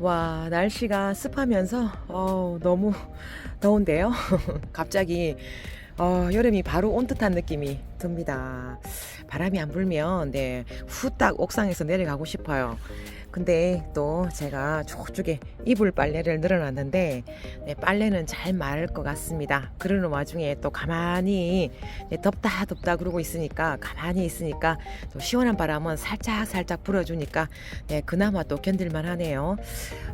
와, 날씨가 습하면서 어, 너무 더운데요. 갑자기 어, 여름이 바로 온 듯한 느낌이 듭니다. 바람이 안 불면 네, 후딱 옥상에서 내려가고 싶어요. 근데 또 제가 저쪽에 이불 빨래를 늘어놨는데 네, 빨래는 잘 마를 것 같습니다. 그러는 와중에 또 가만히 네, 덥다 덥다 그러고 있으니까 가만히 있으니까 또 시원한 바람은 살짝 살짝 불어주니까 네, 그나마 또 견딜만 하네요.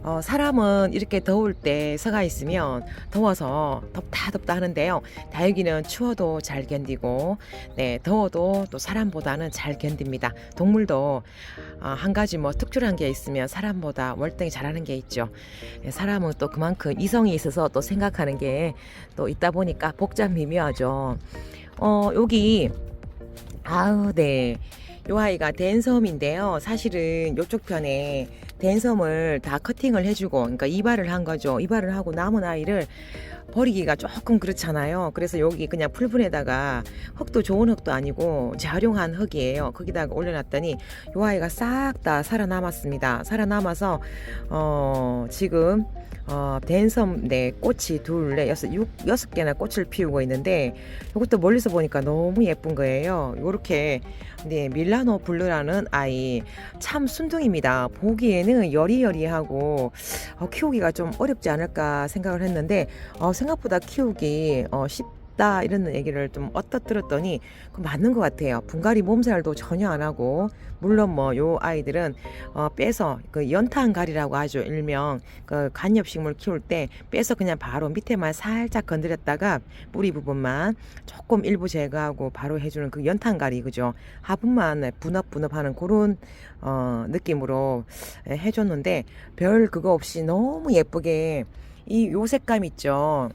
어, 사람은 이렇게 더울 때 서가 있으면 더워서 덥다 덥다 하는데요. 다육이는 추워도 잘 견디고 네, 더워도 또 사람보다는 잘 견딥니다. 동물도 어, 한 가지 뭐 특출한 게 있으면 사람보다 월등히 잘하는 게 있죠. 네, 사람은 또 그만큼 이성이 있어서 또 생각하는 게 또 있다 보니까 복잡 미묘하죠. 어, 여기 아우 네. 요 아이가 댄섬인데요. 사실은 요쪽 편에 댄섬을 다 커팅을 해주고, 그러니까 이발을 한 거죠. 이발을 하고 남은 아이를 버리기가 조금 그렇잖아요. 그래서 여기 그냥 풀분에다가 흙도 좋은 흙도 아니고 재활용한 흙이에요. 거기다가 올려놨더니 요 아이가 싹 다 살아남았습니다. 살아남아서 어 지금 어 댄섬 네 꽃이 둘, 넷, 여섯, 육, 여섯 개나 꽃을 피우고 있는데 이것도 멀리서 보니까 너무 예쁜 거예요. 요렇게 네 밀라노 블루라는 아이 참 순둥입니다. 보기에는 여리여리하고 어, 키우기가 좀 어렵지 않을까 생각을 했는데 어, 생각보다 키우기 어, 쉽다 이런 얘기를 좀 어떻 들었더니 그 맞는 것 같아요. 분갈이 몸살도 전혀 안 하고 물론 뭐 요 아이들은 어, 빼서 그 연탄갈이라고 하죠 일명 그 관엽식물 키울 때 빼서 그냥 바로 밑에만 살짝 건드렸다가 뿌리 부분만 조금 일부 제거하고 바로 해주는 그 연탄갈이 그죠 화분만 분업분업하는 그런 어, 느낌으로 해줬는데 별 그거 없이 너무 예쁘게 이 요 색감 있죠.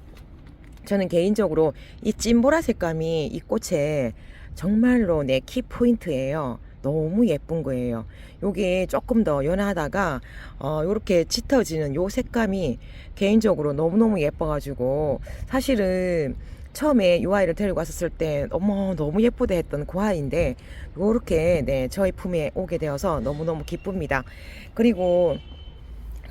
저는 개인적으로 이 찐보라 색감이 이 꽃에 정말로 내 키 포인트예요. 너무 예쁜 거예요. 요게 조금 더 연하다가 어 요렇게 짙어지는 요 색감이 개인적으로 너무너무 예뻐가지고 사실은 처음에 요 아이를 데리고 왔었을 때 어머 너무 예쁘다 했던 그 아이인데 요렇게 네 저희 품에 오게 되어서 너무너무 기쁩니다. 그리고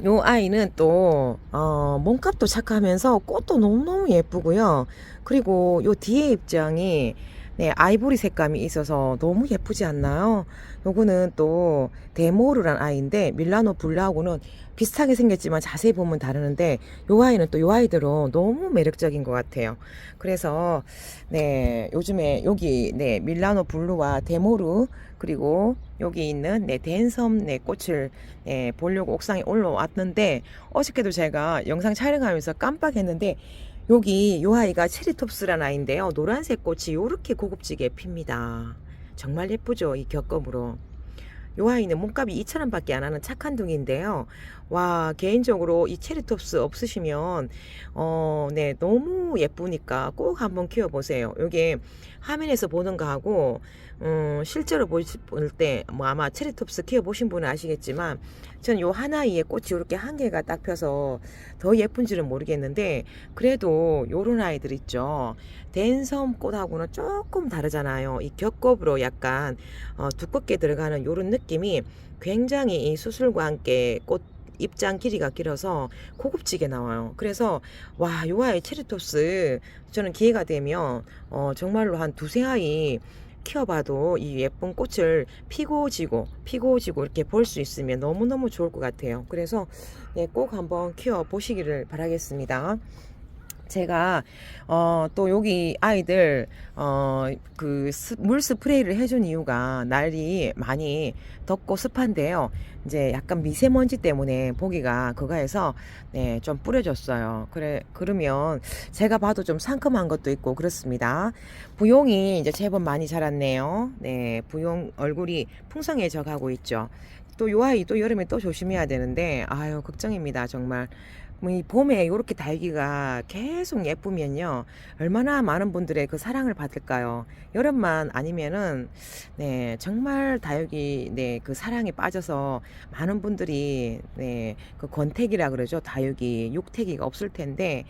요 아이는 또, 어, 몸값도 착하면서 꽃도 너무너무 예쁘고요. 그리고 요 뒤에 입장이, 네, 아이보리 색감이 있어서 너무 예쁘지 않나요? 요거는 또, 데모르란 아이인데, 밀라노 블루하고는 비슷하게 생겼지만 자세히 보면 다르는데, 요 아이는 또 요 아이대로 너무 매력적인 것 같아요. 그래서, 네, 요즘에 여기, 네, 밀라노 블루와 데모르, 그리고 여기 있는 네, 댄섬 네, 꽃을 네, 보려고 옥상에 올라왔는데 어저께도 제가 영상 촬영하면서 깜빡했는데 여기 요 아이가 체리톱스라는 아이인데요. 노란색 꽃이 요렇게 고급지게 핍니다. 정말 예쁘죠? 이 겹검으로. 요 아이는 몸값이 2,000원 밖에 안 하는 착한 둥인데요. 와, 개인적으로 이 체리톱스 없으시면, 어, 네, 너무 예쁘니까 꼭 한번 키워보세요. 요게 화면에서 보는 거하고, 음, 실제로 볼 때, 뭐 아마 체리톱스 키워보신 분은 아시겠지만, 전 요 하나이에 꽃이 이렇게 한 개가 딱 펴서 더 예쁜지는 모르겠는데, 그래도 요런 아이들 있죠. 댄섬 꽃하고는 조금 다르잖아요. 이 겹겹으로 약간, 어, 두껍게 들어가는 요런 느낌 이 굉장히 이 수술과 함께 꽃 입장 길이가 길어서 고급지게 나와요. 그래서 와, 요 아이 체리톱스 저는 기회가 되면 어, 정말로 한 두세 아이 키워봐도 이 예쁜 꽃을 피고 지고 피고 지고 이렇게 볼 수 있으면 너무너무 좋을 것 같아요. 그래서 네, 꼭 한번 키워 보시기를 바라겠습니다. 제가 어 또 여기 아이들 어 그 물 스프레이를 해준 이유가 날이 많이 덥고 습한데요. 이제 약간 미세먼지 때문에 보기가 그거 해서 네, 좀 뿌려줬어요. 그래 그러면 제가 봐도 좀 상큼한 것도 있고 그렇습니다. 부용이 이제 제법 많이 자랐네요. 네, 부용 얼굴이 풍성해져 가고 있죠. 또 요 아이 또 여름에 또 조심해야 되는데 아유 걱정입니다 정말 뭐 이 봄에 이렇게 달기가 계속 예쁘면요 얼마나 많은 분들의 그 사랑을 받을까요? 여름만 아니면은 네 정말 다육이 네 그 사랑에 빠져서 많은 분들이 네 그 권태기라 그러죠. 다육이 육태기가 없을 텐데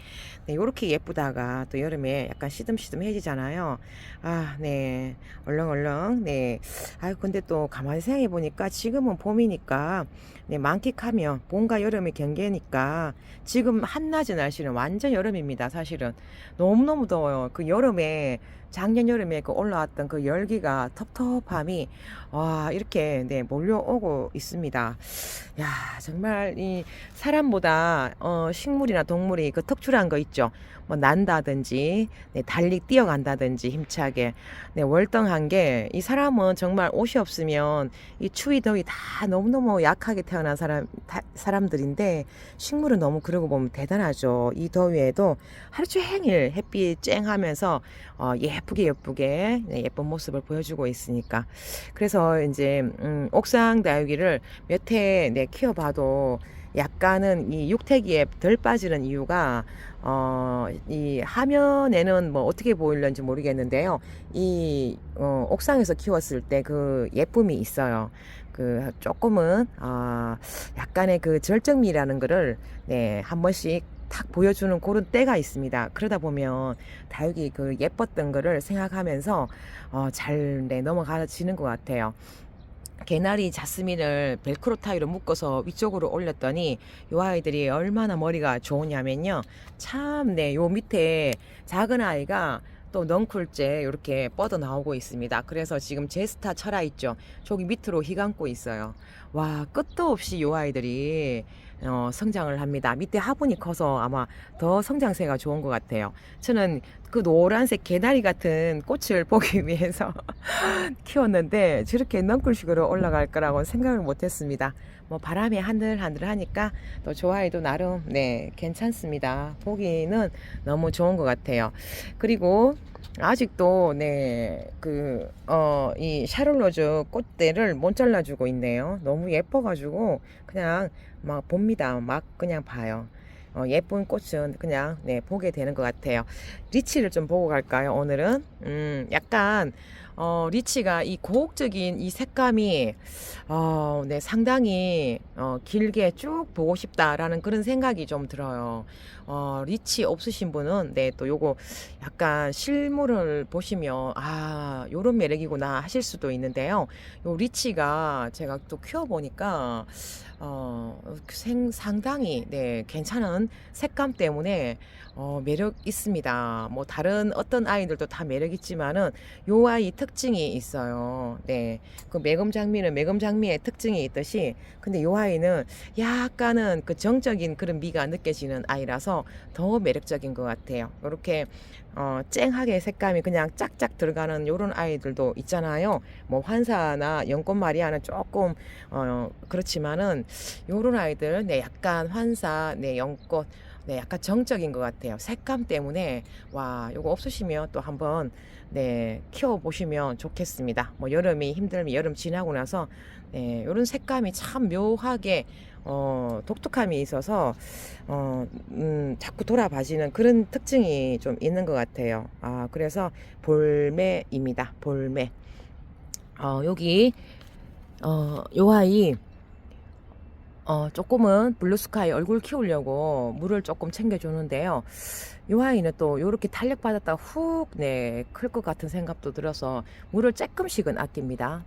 네 이렇게 예쁘다가 또 여름에 약간 시듬시듬해지잖아요. 아 네 얼렁얼렁 네 아 근데 또 가만히 생각해 보니까 지금은 봄이니까 네, 만끽하며 봄과 여름의 경계니까 지금 한낮의 날씨는 완전 여름입니다. 사실은 너무너무 더워요. 그 여름에 작년 여름에 그 올라왔던 그 열기가 텁텁함이 와 이렇게 네 몰려오고 있습니다. 야 정말 이 사람보다 어, 식물이나 동물이 그 특출한 거 있죠. 뭐 난다든지 네, 달리 뛰어간다든지 힘차게 네, 월등한 게 이 사람은 정말 옷이 없으면 이 추위 더위 다 너무너무 약하게 태어난 사람 다- 사람들인데 식물은 너무 그러고 보면 대단하죠. 이 더위에도 하루 종일 햇빛 쨍하면서 어, 예 쁘게 예쁘게 네, 예쁜 모습을 보여주고 있으니까 그래서 이제 음, 옥상 다육이를 몇 해 네, 키워봐도 약간은 이 육태기에 덜 빠지는 이유가 어, 이 화면에는 뭐 어떻게 보일런지 모르겠는데요. 이 어, 옥상에서 키웠을 때 그 예쁨이 있어요. 그 조금은 아 약간의 그 절정미라는 거를 네, 한 번씩 탁 보여주는 그런 때가 있습니다. 그러다 보면 다육이 그 예뻤던 거를 생각하면서 어, 잘 네, 넘어가지는 것 같아요. 개나리 자스민을 벨크로 타이로 묶어서 위쪽으로 올렸더니 요 아이들이 얼마나 머리가 좋으냐면요. 참, 네, 요 밑에 작은 아이가 또 넝쿨째 이렇게 뻗어 나오고 있습니다. 그래서 지금 제스타 철아 있죠. 저기 밑으로 휘감고 있어요. 와, 끝도 없이 요 아이들이 어, 성장을 합니다. 밑에 화분이 커서 아마 더 성장세가 좋은 것 같아요. 저는 그 노란색 개나리 같은 꽃을 보기 위해서 키웠는데 저렇게 넝쿨식으로 올라갈 거라고 생각을 못했습니다. 뭐 바람이 한들한들하니까 또 좋아해도 나름 네 괜찮습니다. 보기는 너무 좋은 것 같아요. 그리고 아직도 네그어이 샤를로즈 꽃대를 못 잘라주고 있네요. 너무 예뻐가지고 그냥 막 봅니다. 막 그냥 봐요. 어, 예쁜 꽃은 그냥 네 보게 되는 것 같아요. 리치를 좀 보고 갈까요? 오늘은 음 약간 어, 리치가 이 고혹적인 이 색감이 어, 네, 상당히 어, 길게 쭉 보고 싶다라는 그런 생각이 좀 들어요. 어, 리치 없으신 분은 네, 또 요거 약간 실물을 보시면 아, 요런 매력이구나 하실 수도 있는데요. 요 리치가 제가 또 키워 보니까 어, 생, 상당히 네, 괜찮은 색감 때문에 어, 매력 있습니다. 뭐 다른 어떤 아이들도 다 매력 있지만은 요 아이 특징이 있어요. 네. 그 매금 장미는 매금 장미의 특징이 있듯이 근데 요 아이는 약간은 그 정적인 그런 미가 느껴지는 아이라서 더 매력적인 것 같아요. 이렇게 어, 쨍하게 색감이 그냥 짝짝 들어가는 요런 아이들도 있잖아요. 뭐 환사나 연꽃 마리아는 조금 어, 그렇지만은 요런 아이들 네 약간 환사, 네 연꽃 네, 약간 정적인 것 같아요. 색감 때문에 와, 요거 없으시면 또 한번 네, 키워 보시면 좋겠습니다. 뭐 여름이 힘들면 여름 지나고 나서 네, 요런 색감이 참 묘하게 어, 독특함이 있어서 어, 음, 자꾸 돌아봐지는 그런 특징이 좀 있는 것 같아요. 아, 그래서 볼매입니다. 볼매. 어, 여기 어, 요 아이 어, 조금은 블루스카이 얼굴 키우려고 물을 조금 챙겨주는데요. 이 아이는 또 이렇게 탄력받았다 훅, 네, 클 것 같은 생각도 들어서 물을 조금씩은 아낍니다.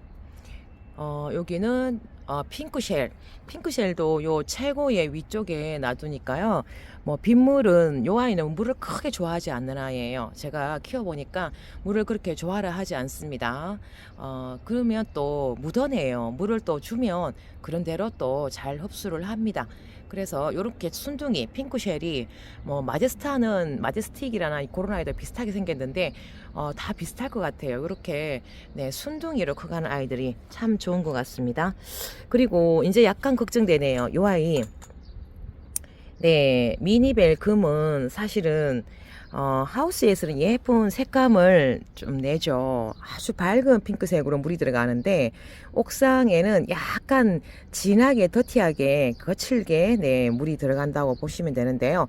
어, 여기는 어, 핑크쉘. 핑크쉘도 요 최고의 위쪽에 놔두니까요. 뭐 빗물은 요 아이는 물을 크게 좋아하지 않는 아이예요. 제가 키워보니까 물을 그렇게 좋아를 하지 않습니다. 어, 그러면 또 묻어내요. 물을 또 주면 그런 대로 또 잘 흡수를 합니다. 그래서 요렇게 순둥이 핑크쉘이 뭐 마제스타는 마제스틱이라나 아이들 비슷하게 생겼는데 어, 다 비슷할 것 같아요. 이렇게 네, 순둥이로 커가는 아이들이 참 좋은 것 같습니다. 그리고 이제 약간 걱정되네요. 요 아이 네, 미니벨 금은 사실은 어, 하우스에서는 예쁜 색감을 좀 내죠. 아주 밝은 핑크색으로 물이 들어가는데 옥상에는 약간 진하게 더티하게 거칠게 네, 물이 들어간다고 보시면 되는데요.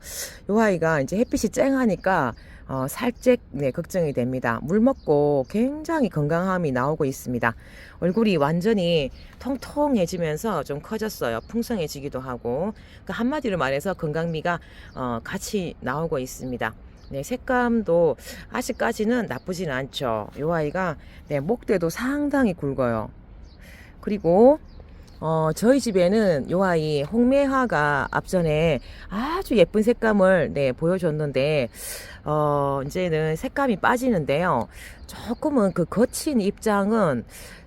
요 아이가 이제 햇빛이 쨍하니까 어, 살짝 네, 걱정이 됩니다. 물 먹고 굉장히 건강함이 나오고 있습니다. 얼굴이 완전히 통통해지면서 좀 커졌어요. 풍성해지기도 하고 그 한마디로 말해서 건강미가 어, 같이 나오고 있습니다. 네, 색감도 아직까지는 나쁘진 않죠. 이 아이가 네, 목대도 상당히 굵어요. 그리고 어, 저희 집에는 요 아이 홍매화가 앞전에 아주 예쁜 색감을 네, 보여줬는데 어, 이제는 색감이 빠지는데요. 조금은 그 거친 입장은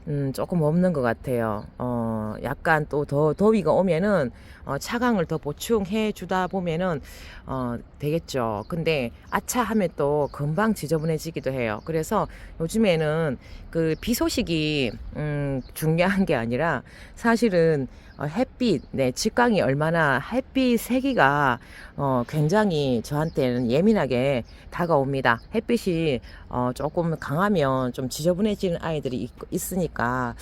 음, 조금 없는 것 같아요. 어, 약간 또 더 더위가 오면은 어, 차광을 더 보충해 주다 보면은 어, 되겠죠. 근데 아차 하면 또 금방 지저분해지기도 해요. 그래서 요즘에는 그 비 소식이 음, 중요한 게 아니라 사실은 어, 햇빛, 네, 직광이 얼마나 햇빛 세기가 어, 굉장히 저한테는 예민하게 다가옵니다. 햇빛이 어, 조금 강하면 좀 지저분해지는 아이들이 있, 있으니까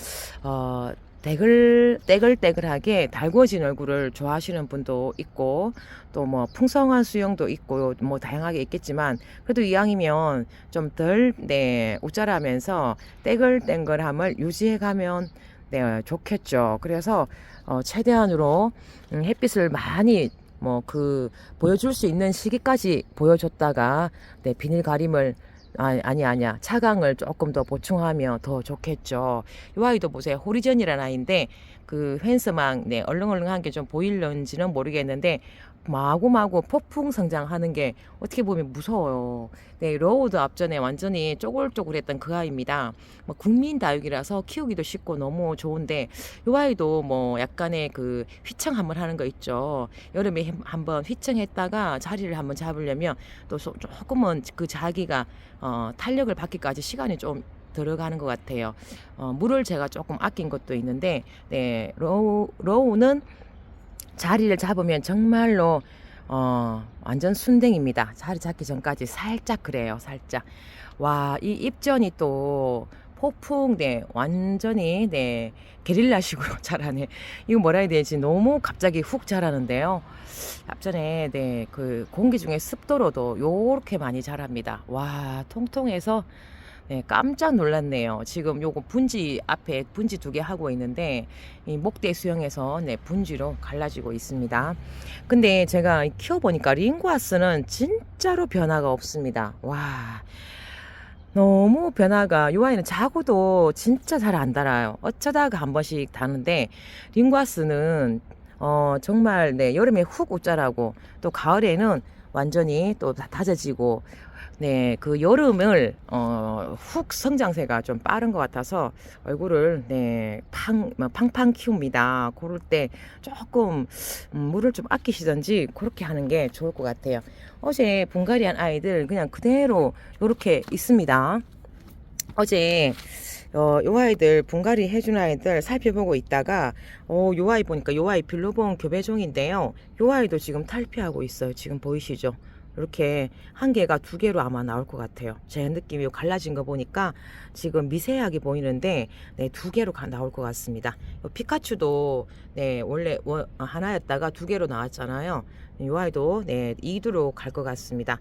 어, 대글 떼글떼글하게 달궈진 얼굴을 좋아하시는 분도 있고 또 뭐 풍성한 수영도 있고 뭐 다양하게 있겠지만 그래도 이왕이면 좀 덜 네, 우짜라면서 떼글떼글함을 유지해 가면 네, 좋겠죠. 그래서 어, 최대한으로 음, 햇빛을 많이 뭐 그 보여줄 수 있는 시기까지 보여줬다가 네, 비닐 가림을 아니, 아니, 아니야. 차광을 조금 더 보충하면 더 좋겠죠. 이 아이도 보세요. 호리전이라는 아이인데, 그 펜스망, 네, 얼렁얼렁한 게 좀 보일런지는 모르겠는데, 마구마구 폭풍 성장하는 게 어떻게 보면 무서워요. 네, 로우드 앞전에 완전히 쪼글쪼글했던 그 아이입니다. 뭐 국민 다육이라서 키우기도 쉽고 너무 좋은데 이 아이도 뭐 약간의 그 휘청 한번 하는 거 있죠. 여름에 한번 휘청했다가 자리를 한번 잡으려면 또 소- 조금은 그 자기가 어, 탄력을 받기까지 시간이 좀 들어가는 것 같아요. 어, 물을 제가 조금 아낀 것도 있는데, 네, 로우, 로우는 자리를 잡으면 정말로 어, 완전 순댕입니다. 자리 잡기 전까지 살짝 그래요. 살짝. 와, 이 입전이 또 폭풍, 네, 완전히, 네, 게릴라식으로 자라네. 이거 뭐라 해야 되지? 너무 갑자기 훅 자라는데요. 앞전에, 네, 그 공기 중에 습도로도 요렇게 많이 자랍니다. 와, 통통해서 네, 깜짝 놀랐네요. 지금 요거 분지 앞에 분지 두 개 하고 있는데 이 목대 수영에서 네, 분지로 갈라지고 있습니다. 근데 제가 키워보니까 링구아스는 진짜로 변화가 없습니다. 와. 너무 변화가 요 아이는 자고도 진짜 잘 안 달아요. 어쩌다가 한 번씩 다는데 링구아스는 어 정말 네 여름에 훅 웃자라고 또 가을에는 완전히 또다 다져지고 네, 그 여름을 어, 훅 성장세가 좀 빠른 것 같아서 얼굴을 네, 팡, 뭐 팡팡 키웁니다. 그럴 때 조금 음, 물을 좀 아끼시던지 그렇게 하는 게 좋을 것 같아요. 어제 분갈이한 아이들 그냥 그대로 이렇게 있습니다. 어제 어, 요 아이들 분갈이 해준 아이들 살펴보고 있다가 어, 요 아이 보니까 요 아이 빌로본 교배종인데요. 요 아이도 지금 탈피하고 있어요. 지금 보이시죠? 이렇게 한 개가 두 개로 아마 나올 것 같아요. 제 느낌이 갈라진 거 보니까 지금 미세하게 보이는데 네, 두 개로 가, 나올 것 같습니다. 요 피카츄도 네, 원래 원- 하나였다가 두 개로 나왔잖아요. 이 아이도 네, 2두로 갈 것 같습니다.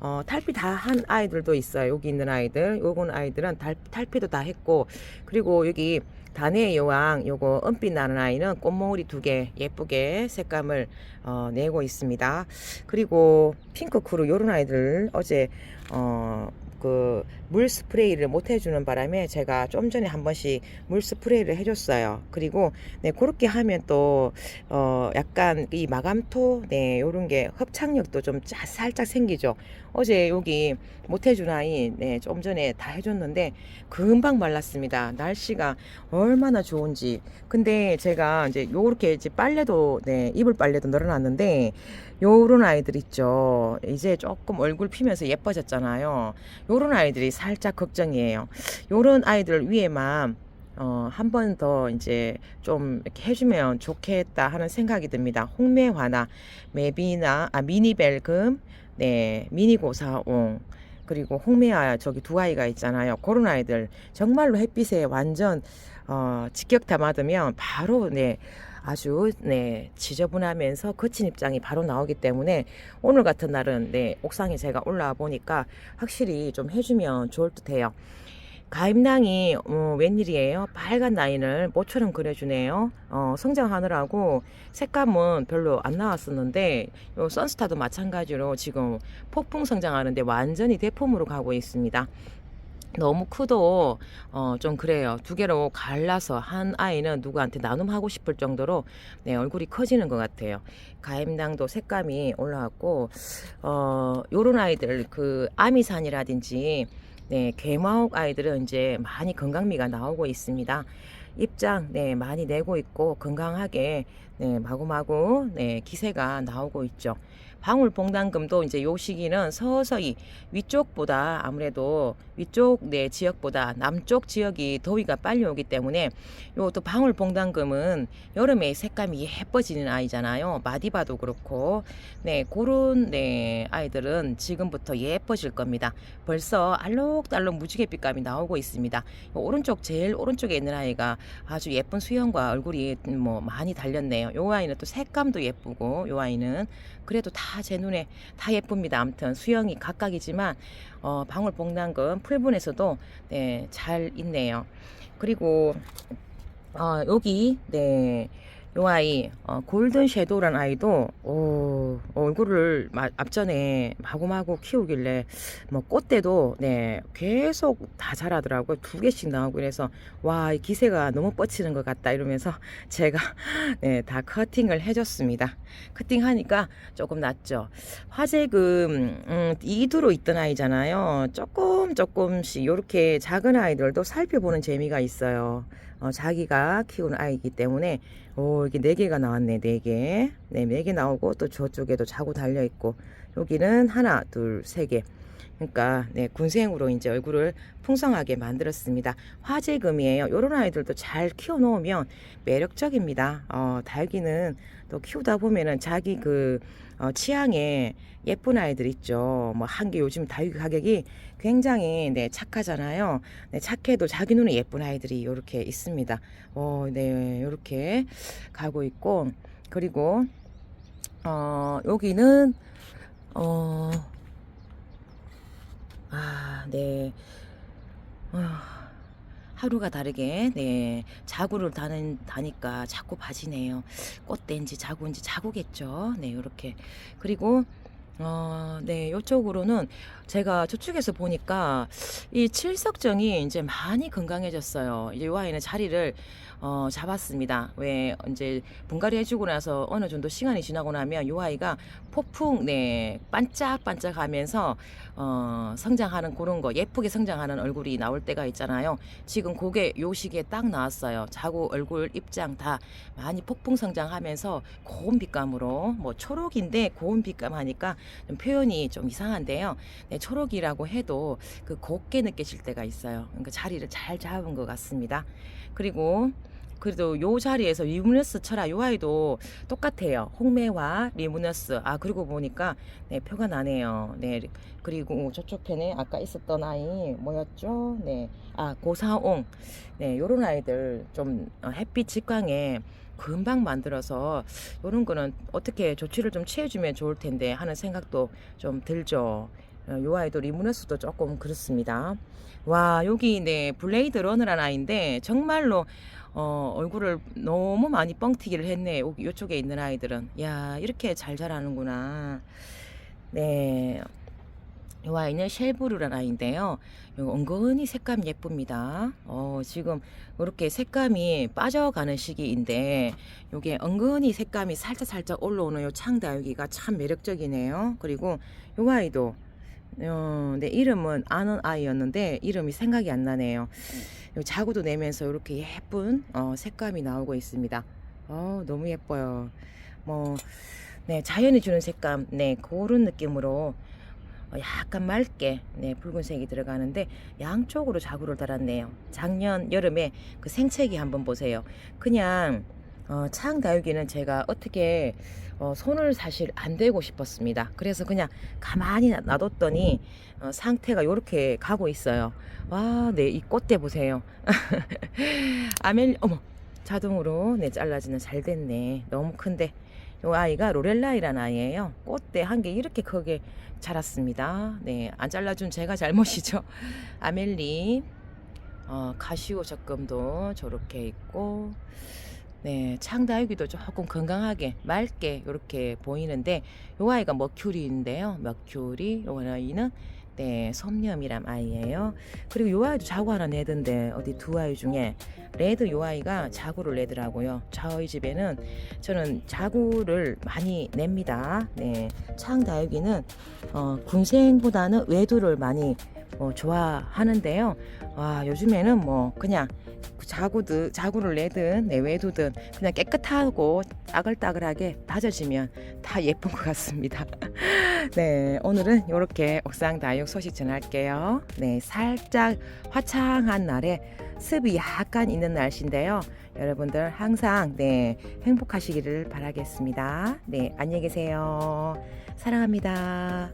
어, 탈피 다 한 아이들도 있어요. 여기 있는 아이들. 요건 아이들은 탈, 탈피도 다 했고 그리고 여기 다네 여왕 요거 은빛 나는 아이는 꽃몽울이 두 개 예쁘게 색감을 어, 내고 있습니다. 그리고 핑크 크루 요런 아이들 어제 어, 그 물 스프레이를 못 해주는 바람에 제가 좀 전에 한 번씩 물 스프레이를 해줬어요. 그리고 네 그렇게 하면 또 어, 약간 이 마감토 네 요런 게 흡착력도 좀 짜, 살짝 생기죠. 어제 여기 못 해준 아이 네좀 전에 다 해줬는데 금방 말랐습니다. 날씨가 얼마나 좋은지. 근데 제가 이제 요렇게 이제 빨래도 네 이불 빨래도 널어놨는데 요런 아이들 있죠. 이제 조금 얼굴 피면서 예뻐졌잖아요. 요런 아이들이 살짝 걱정이에요. 요런 아이들 위에만 어, 한 번 더 이제 좀 이렇게 해주면 좋겠다 하는 생각이 듭니다. 홍매화나 메비나 아 미니벨금 네, 미니 고사옹, 그리고 홍매아 저기 두 아이가 있잖아요. 그런 아이들 정말로 햇빛에 완전 어, 직격타 맞으면 바로 네 아주 네 지저분하면서 거친 입장이 바로 나오기 때문에 오늘 같은 날은 네 옥상에 제가 올라와 보니까 확실히 좀 해주면 좋을 듯해요. 가임낭이 어, 웬일이에요? 빨간 라인을 모처럼 그려주네요. 어, 성장하느라고 색감은 별로 안 나왔었는데 요 선스타도 마찬가지로 지금 폭풍 성장하는데 완전히 대폼으로 가고 있습니다. 너무 크도 어, 좀 그래요. 두 개로 갈라서 한 아이는 누구한테 나눔하고 싶을 정도로 네, 얼굴이 커지는 것 같아요. 가임당도 색감이 올라왔고 어, 요런 아이들 그 아미산이라든지 네, 개마옥 아이들은 이제 많이 건강미가 나오고 있습니다. 입장 네, 많이 내고 있고 건강하게 네, 마구마구 네, 기세가 나오고 있죠. 방울봉당금도 이제 요 시기는 서서히 위쪽보다 아무래도 위쪽 네 지역보다 남쪽 지역이 더위가 빨리 오기 때문에 요 또 방울봉당금은 여름에 색감이 예뻐지는 아이잖아요. 마디바도 그렇고 네 그런 네 아이들은 지금부터 예뻐질 겁니다. 벌써 알록달록 무지갯빛감이 나오고 있습니다. 요 오른쪽 제일 오른쪽에 있는 아이가 아주 예쁜 수영과 얼굴이 뭐 많이 달렸네요. 요 아이는 또 색감도 예쁘고 요 아이는 그래도 다 제 눈에 다 예쁩니다. 아무튼 수영이 각각이지만 어, 방울봉당금 풀분에서도 네, 잘 있네요. 그리고 어, 여기 네. 요 아이 어, 골든 섀도우란 아이도 오, 얼굴을 마, 앞전에 마구마구 키우길래 뭐 꽃대도 네 계속 다 자라더라고요. 두 개씩 나오고 그래서 와 이 기세가 너무 뻗치는 것 같다 이러면서 제가 네 다 커팅을 해줬습니다. 커팅하니까 조금 낫죠. 화재금 음, 이두로 있던 아이잖아요. 조금 조금씩 이렇게 작은 아이들도 살펴보는 재미가 있어요 어, 자기가 키우는 아이이기 때문에 오 이게 네 개가 나왔네 네 개. 네, 네 개 나오고 또 저쪽에도 자고 달려 있고 여기는 하나, 둘, 세 개. 그러니까 네, 군생으로 이제 얼굴을 풍성하게 만들었습니다. 화재금이에요. 이런 아이들도 잘 키워 놓으면 매력적입니다. 어, 달기는 또 키우다 보면은 자기 그 어, 취향에 예쁜 아이들 있죠. 뭐 한 개 요즘 다육 가격이 굉장히 네, 착하잖아요. 네, 착해도 자기 눈에 예쁜 아이들이 이렇게 있습니다. 어, 네, 이렇게 가고 있고 그리고 어, 여기는 어, 아, 네. 아, 하루가 다르게 네 자구를 다는 다니까 자꾸 바지네요. 꽃대인지 자구인지 자구겠죠. 네 이렇게 그리고 어, 네, 요쪽으로는 제가 저쪽에서 보니까 이 칠석정이 이제 많이 건강해졌어요. 요 아이는 자리를 어, 잡았습니다. 왜 이제 분갈이 해주고 나서 어느 정도 시간이 지나고 나면 요 아이가 폭풍, 네, 반짝반짝하면서 어, 성장하는 그런 거 예쁘게 성장하는 얼굴이 나올 때가 있잖아요. 지금 그게 요 시기에 딱 나왔어요. 자고 얼굴 입장 다 많이 폭풍 성장하면서 고운 빛감으로 뭐 초록인데 고운 빛감 하니까 좀 표현이 좀 이상한데요. 네, 초록이라고 해도 그 곱게 느껴질 때가 있어요. 그러니까 자리를 잘 잡은 것 같습니다. 그리고 그래도 요 자리에서 리무너스 철아 요 아이도 똑같아요. 홍매와 리무너스. 아 그리고 보니까 네 표가 나네요. 네 그리고 저쪽 편에 아까 있었던 아이 뭐였죠? 네. 아 고사옹. 네 요런 아이들 좀 어, 햇빛 직광에 금방 만들어서 요런 거는 어떻게 조치를 좀 취해주면 좋을 텐데 하는 생각도 좀 들죠. 어, 요 아이도 리무너스도 조금 그렇습니다. 와 여기 네 블레이드 러너란 아이인데 정말로 어, 얼굴을 너무 많이 뻥튀기를 했네. 이쪽에 있는 아이들은. 야, 이렇게 잘 자라는구나. 네. 이 아이는 쉘브루란 아이인데요. 이거 은근히 색감 예쁩니다. 어, 지금 이렇게 색감이 빠져가는 시기인데, 이게 은근히 색감이 살짝 살짝 올라오는 요 창다육이가 참 매력적이네요. 그리고 이 아이도 어, 네, 이름은 아는 아이였는데 이름이 생각이 안 나네요. 요 자구도 내면서 이렇게 예쁜 어, 색감이 나오고 있습니다. 어, 너무 예뻐요. 뭐, 네, 자연이 주는 색감, 네, 그런 느낌으로 어, 약간 맑게 네, 붉은색이 들어가는데 양쪽으로 자구를 달았네요. 작년 여름에 그 생채기 한번 보세요. 그냥 어, 창 다육이는 제가 어떻게 어, 손을 사실 안 대고 싶었습니다. 그래서 그냥 가만히 놔- 놔뒀더니 어, 상태가 이렇게 가고 있어요. 와, 네, 이 꽃대 보세요. 아멜, 어머, 자동으로 네 잘라지는 잘 됐네. 너무 큰데. 이 아이가 로렐라이라는 아이예요. 꽃대 한 개 이렇게 크게 자랐습니다. 네, 안 잘라준 제가 잘못이죠. 아멜리, 어, 가시오 적금도 저렇게 있고, 네, 창다육이도 조금 건강하게 맑게 이렇게 보이는데 요 아이가 머큐리인데요. 머큐리 요 아이는 네, 솜념이란 아이예요. 그리고 요 아이도 자고 하나 내던데 어디 두 아이 중에 레드 요 아이가 자구를 내더라고요. 저희 집에는 저는 자구를 많이 냅니다. 네, 창다육이는 어, 군생보다는 외두를 많이 어, 좋아하는데요. 와, 요즘에는 뭐 그냥 자구든 자구를 내든 내 외두든 그냥 깨끗하고 따글따글하게 다져지면 다 예쁜 것 같습니다. 네, 오늘은 이렇게 옥상 다육 소식 전할게요. 네, 살짝 화창한 날에 습이 약간 있는 날씨인데요. 여러분들 항상 네 행복하시기를 바라겠습니다. 네, 안녕히 계세요. 사랑합니다.